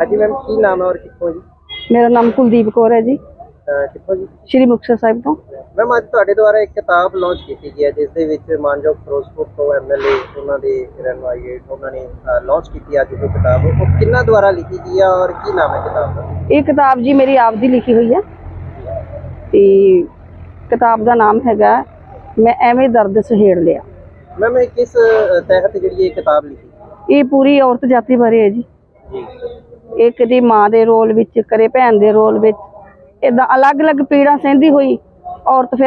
ਹਾਂਜੀ ਮੈਮ ਕੀ ਨਾਮ ਹੈ ਔਰ ਕਿੱਥੋਂ ਜੀ? ਮੇਰਾ ਨਾਮ ਕੁਲਦੀਪ ਕੌਰ ਹੈ ਜੀ। ਅਹ ਕਿੱਥੋਂ ਜੀ? ਸ਼੍ਰੀ ਮੁਕਤਸਰ ਸਾਹਿਬ ਤੋਂ। ਮੈਮ ਅੱਜ ਤੁਹਾਡੇ ਦੁਆਰਾ ਇੱਕ ਕਿਤਾਬ ਲਾਂਚ ਕੀਤੀ ਗਈ ਹੈ ਜਿਸ ਦੇ ਵਿੱਚ ਮਾਨਯੋਗ ਫਿਰੋਜ਼ਪੁਰ ਤੋਂ ਐਮਐਲਏ ਉਹਨਾਂ ਦੇ ਰਹਿਨੁਮਾਈ ਉਹਨਾਂ ਨੇ ਲਾਂਚ ਕੀਤੀ ਅੱਜ ਉਹ ਕਿਤਾਬ। ਉਹ ਕਿੰਨਾ ਦੁਆਰਾ ਲਿਖੀ ਗਈ ਹੈ ਔਰ ਕੀ ਨਾਮ ਹੈ ਕਿਤਾਬ ਦਾ? ਇਹ ਕਿਤਾਬ ਜੀ ਮੇਰੀ ਆਪ ਦੀ ਲਿਖੀ ਹੋਈ ਹੈ। ਤੇ ਕਿਤਾਬ ਦਾ ਨਾਮ ਹੈਗਾ ਮੈਂ ਐਵੇਂ ਦਰਦ ਸਹੇੜ ਲਿਆ। ਮੈਮ ਇਹ ਕਿਸ ਅਹ, ਤਹਿਤ ਜਿਹੜੀ ਇਹ ਕਿਤਾਬ ਲਿਖੀ ਇਹ ਪੂਰੀ ਔਰਤ ਜਾਤੀ ਬਾਰੇ ਹੈ ਜੀ। ਜੀ। ਇਹ ਕਦੀ ਮਾਂ ਦੇ ਰੋਲ ਵਿੱਚ ਕਰੇ ਭੈਣ ਦੇ ਰੋਲ ਵਿੱਚ। ਇਦਾਂ ਅਲੱਗ-ਅਲੱਗ ਪੀੜਾਂ ਸਹਿੰਦੀ ਹੋਈ ਔਰਤ ਫਿਰ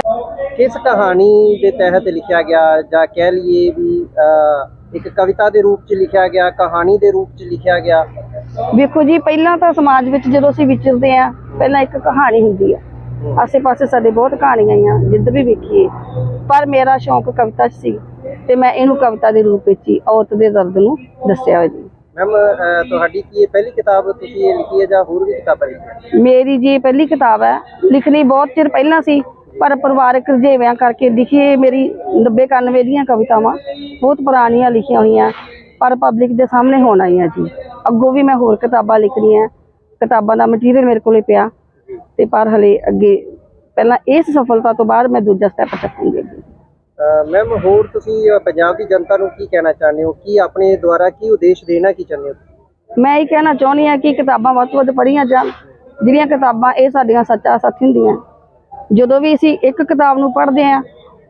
ਕਿਸ ਕਹਾਣੀ ਦੇ ਤਹਿਤ ਲਿਖਿਆ ਗਿਆ ਜਾਂ ਕਹਿ ਲਈਏ ਵੀ ਇੱਕ ਕਵਿਤਾ ਦੇ ਰੂਪ 'ਚ ਲਿਖਿਆ ਗਿਆ ਕਹਾਣੀ ਦੇ ਰੂਪ 'ਚ ਲਿਖਿਆ ਗਿਆ? ਵੇਖੋ ਜੀ ਪਹਿਲਾਂ ਤਾਂ ਸਮਾਜ ਵਿੱਚ ਜਦੋਂ ਅਸੀਂ ਵਿਚਰਦੇ ਆ ਪਹਿਲਾਂ ਇੱਕ ਕਹਾਣੀ ਹੁੰਦੀ ਆ। ਆਸੇ-ਪਾਸੇ ਸਾਡੇ ਬਹੁਤ ਕਹਾਣੀਆਂ ਆਈਆਂ ਜਿੱਦ ਵੀ ਵੇਖੀਏ। ਪਰ ਮੇਰਾ ਸ਼ੌਂਕ ਕਵਿਤਾ 'ਚ ਸੀ ਤੇ ਮੈਂ ਇਹਨੂੰ ਕਵਿਤਾ ਦੇ ਰੂਪ ਵਿੱਚ ਹੀ ਔਰਤ ਦੇ ਦਰਦ ਨੂੰ ਦੱਸਿਆ ਹੋਇਆ ਜੀ। ਮੈਮ ਤੁਹਾਡੀ ਕੀ ਇਹ ਪਹਿਲੀ ਕਿਤਾਬ ਤੁਸੀਂ ਲਿਖੀ ਹੈ ਜਾਂ ਹੋਰ ਵੀ ਕਿਤਾਬਾਂ ਲਿਖੀਆਂ? ਮੇਰੀ ਜੀ ਪਹਿਲੀ ਕਿਤਾਬ ਹੈ। ਲਿਖਣੀ ਬਹੁਤ ਚਿਰ ਪਹਿਲਾਂ ਸੀ, ਪਰ ਪਰਿਵਾਰਕ ਰੁਝੇਵਿਆਂ ਕਰਕੇ ਲਿਖੀ ਮੇਰੀ 90 91 ਦੀਆਂ ਕਵਿਤਾਵਾਂ। ਬਹੁਤ ਪੁਰਾਣੀਆਂ ਲਿਖੀਆਂ ਹੋਈਆਂ, ਪਰ ਪਬਲਿਕ ਦੇ ਸਾਹਮਣੇ ਹੋਣ ਆਈਆਂ ਜੀ। ਅੱਗੋਂ ਵੀ ਮੈਂ ਹੋਰ ਕਿਤਾਬਾਂ ਲਿਖਣੀਆਂ, ਕਿਤਾਬਾਂ ਦਾ ਮਟੀਰੀਅਲ ਮੇਰੇ ਕੋਲੇ ਪਿਆ, ਤੇ ਪਰ ਹਲੇ ਅੱਗੇ ਪਹਿਲਾਂ ਇਸ ਸਫਲਤਾ ਤੋਂ ਬਾਅਦ ਮੈਂ ਦੂਜਾ ਸਟੈਪ ਚੱਕਾਂਗੀ ਮੈਮ ਹੋਰ ਤੁਸੀਂ ਪੰਜਾਬ ਦੀ ਜਨਤਾ ਨੂੰ ਕੀ ਕਹਿਣਾ ਚਾਹੁੰਦੇ ਹੋ? ਕੀ ਆਪਣੇ ਦੁਆਰਾ ਕੀ ਉਦੇਸ਼ ਦੇਣਾ, ਕੀ ਚਾਹੁੰਦੇ ਹੋ? ਮੈਂ ਇਹ ਕਹਿਣਾ ਚਾਹੁੰਦੀ ਹਾਂ ਕਿ ਕਿਤਾਬਾਂ ਵੱਧ ਤੋਂ ਵੱਧ ਪੜ੍ਹੀਆਂ ਜਾਣ। ਜਿਹੜੀਆਂ ਕਿਤਾਬਾਂ ਇਹ ਸਾਡੀਆਂ ਸੱਚਾ ਸਾਥੀ ਹੁੰਦੀਆਂ। ਜਦੋਂ ਵੀ ਅਸੀਂ ਇੱਕ ਕਿਤਾਬ ਨੂੰ ਪੜ੍ਹਦੇ ਹਾਂ,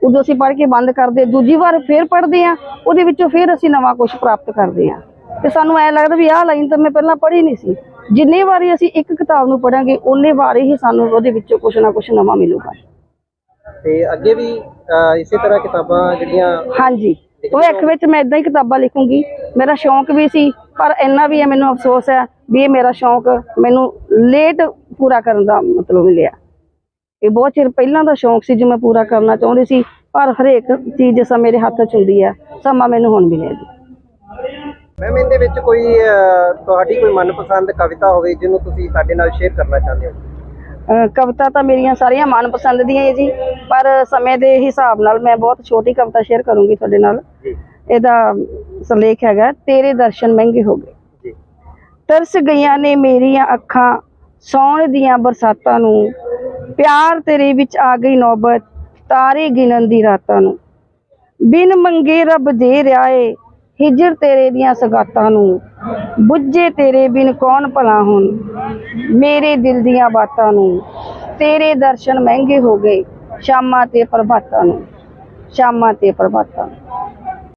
ਉਦੋਂ ਅਸੀਂ ਪੜ੍ਹ ਕੇ ਬੰਦ ਕਰਦੇ ਦੂਜੀ ਵਾਰ ਫੇਰ ਪੜ੍ਹਦੇ ਹਾਂ, ਉਹਦੇ ਵਿੱਚੋਂ ਫੇਰ ਅਸੀਂ ਨਵਾਂ ਕੁਝ ਪ੍ਰਾਪਤ ਕਰਦੇ ਹਾਂ। ਤੇ ਸਾਨੂੰ ਐ ਲੱਗਦਾ ਵੀ ਆਹ ਲਾਈਨ ਤਾਂ ਮੈਂ ਪਹਿਲਾਂ ਪੜ੍ਹੀ ਨਹੀਂ ਸੀ। ਜਿੰਨੇ ਵਾਰੀ ਅਸੀਂ ਇੱਕ ਕਿਤਾਬ ਨੂੰ ਪੜਾਂਗੇ ਉਨੇ ਵਾਰੀ ਹੀ ਸਾਨੂੰ ਉਹਦੇ ਵਿੱਚੋਂ ਕੁਝ ਨਾ ਕੁਝ ਨਵਾਂ ਮਿਲੂਗਾ। ਤੇ ਅੱਗੇ ਵੀ ਅਹ, ਇਸੇ ਤਰ੍ਹਾਂ ਕਿਤਾਬਾਂ ਜਿਹੜੀਆਂ ਹਾਂਜੀ। ਭਵਿੱਖ ਵਿੱਚ ਮੈਂ ਇਦਾਂ ਹੀ ਕਿਤਾਬਾਂ ਲਿਖੂੰਗੀ। ਮੇਰਾ ਸ਼ੌਂਕ ਵੀ ਸੀ ਪਰ ਇੰਨਾ ਵੀ ਹੈ ਮੈਨੂੰ ਅਫਸੋਸ ਹੈ ਵੀ ਇਹ ਮੇਰਾ ਸ਼ੌਂਕ ਮੈਨੂੰ ਲੇਟ ਪੂਰਾ ਕਰਨ ਦਾ ਮਤਲਬ ਮਿਲਿਆ। ਇਹ ਬਹੁਤ ਚਿਰ ਪਹਿਲਾਂ ਦਾ ਸ਼ੌਂਕ ਸੀ ਜੋ ਮੈਂ ਪੂਰਾ ਕਰਨਾ ਚਾਹੁੰਦੀ ਸੀ ਪਰ ਹਰੇਕ ਚੀਜ਼ ਜਿਸ ਮੇਰੇ ਹੱਥ 'ਚ ਹੁੰਦੀ ਹੈ ਸਮਾਂ ਮੈਨੂੰ ਹੁਣ ਮਿਲਿਆ ਜੀ। ਮੈਮ ਇਹਦੇ ਵਿੱਚ ਕੋਈ ਅਹ, ਤੁਹਾਡੀ ਕੋਈ ਮਨਪਸੰਦ ਕਵਿਤਾ ਹੋਵੇ ਜਿਹਨੂੰ ਤੁਸੀਂ ਸਾਡੇ ਨਾਲ ਸ਼ੇਅਰ ਕਰਨਾ ਚਾਹੁੰਦੇ ਹੋ? ਕਵਿਤਾ ਤਾਂ ਮੇਰੀਆਂ ਸਾਰੀਆਂ ਮਨਪਸੰਦ ਦੀਆਂ ਹੈ ਜੀ ਪਰ ਸਮੇਂ ਦੇ ਹਿਸਾਬ ਨਾਲ ਮੈਂ ਬਹੁਤ ਛੋਟੀ ਕਵਿਤਾ ਸ਼ੇਅਰ ਕਰੂੰਗੀ ਤੁਹਾਡੇ ਨਾਲ। ਇਹਦਾ ਸਰਲੇਖ ਹੈਗਾ ਤੇਰੇ ਦਰਸ਼ਨ ਮਹਿੰਗੇ ਹੋ ਗਏ। ਤਰਸ ਗਈਆਂ ਨੇ ਮੇਰੀਆਂ ਅੱਖਾਂ ਸੌਣ ਦੀਆਂ ਬਰਸਾਤਾਂ ਨੂੰ। ਪਿਆਰ ਤੇਰੇ ਵਿੱਚ ਆ ਗਈ ਨੌਬਤ ਤਾਰੇ ਗਿਣਨ ਦੀ ਰਾਤਾਂ ਨੂੰ। ਬਿਨ ਮੰਗੇ ਰੱਬ ਦੇ ਰਿਹਾ ਏ ਹਿਜਰ ਤੇਰੇ ਦੀਆਂ ਸਗਾਤਾਂ ਨੂੰ। ਬੁੱਝੇ ਤੇਰੇ ਬਿਨ ਕੌਣ ਭਲਾ ਹੁਣ? ਮੇਰੇ ਦਿਲ ਦੀਆਂ ਬਾਤਾਂ ਨੂੰ। ਤੇਰੇ ਦਰਸ਼ਨ ਮਹਿੰਗੇ ਹੋ ਗਏ ਸ਼ਾਮਾਂ ਤੇ ਪ੍ਰਭਾਤਾਂ ਨੂੰ। ਸ਼ਾਮਾਂ ਤੇ ਪ੍ਰਭਾਤਾਂ ਨੂੰ।